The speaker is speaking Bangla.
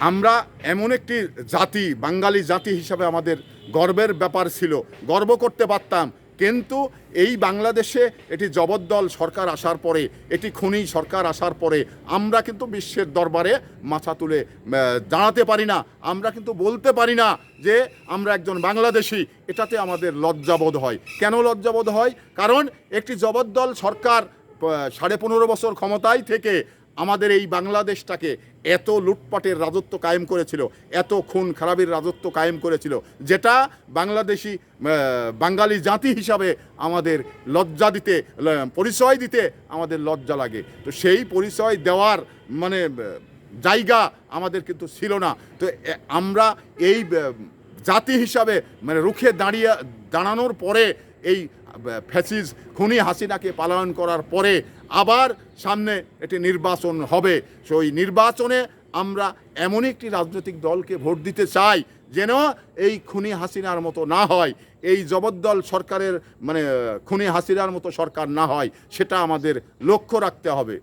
আমরা এমন একটি জাতি, বাঙালি জাতি হিসাবে আমাদের গর্বের ব্যাপার ছিল। গর্ব করতে পারতাম। কিন্তু এই বাংলাদেশে এটি জবদ্দল সরকার আসার পরে, এটি খনি সরকার আসার পরে আমরা কিন্তু বিশ্বের দরবারে মাথা তুলে দাঁড়াতে পারি না। আমরা কিন্তু বলতে পারি না যে আমরা একজন বাংলাদেশি। এটাতে আমাদের লজ্জাবোধ হয়। কেন লজ্জাবোধ হয়? কারণ একটি জবদ্দল সরকার সাড়ে পনেরো বছর ক্ষমতায় থেকে আমাদের এই বাংলাদেশটাকে এত লুটপাটের রাজত্ব কায়েম করেছিল, এত খুন খারাপের রাজত্ব কায়েম করেছিল, যেটা বাংলাদেশি বাঙালি জাতি হিসাবে আমাদের লজ্জা দিতে পরিচয় দিতে আমাদের লজ্জা লাগে। তো সেই পরিচয় দেওয়ার মানে জায়গা আমাদের কিন্তু ছিল না। তো আমরা এই জাতি হিসাবে মানে রুখে দাঁড়িয়ে দাঁড়ানোর পরে এই ফ্যাসিস খুনি হাসিনাকে পালন করার পরে আবার সামনে এটি নির্বাচন হবে। সেই নির্বাচনে আমরা এমন একটি রাজনৈতিক দলকে ভোট দিতে চাই যেন এই খুনি হাসিনার মতো না হয়, এই জবরদল সরকারের মানে খুনি হাসিনার মতো সরকার না হয়, সেটা আমাদের লক্ষ্য রাখতে হবে।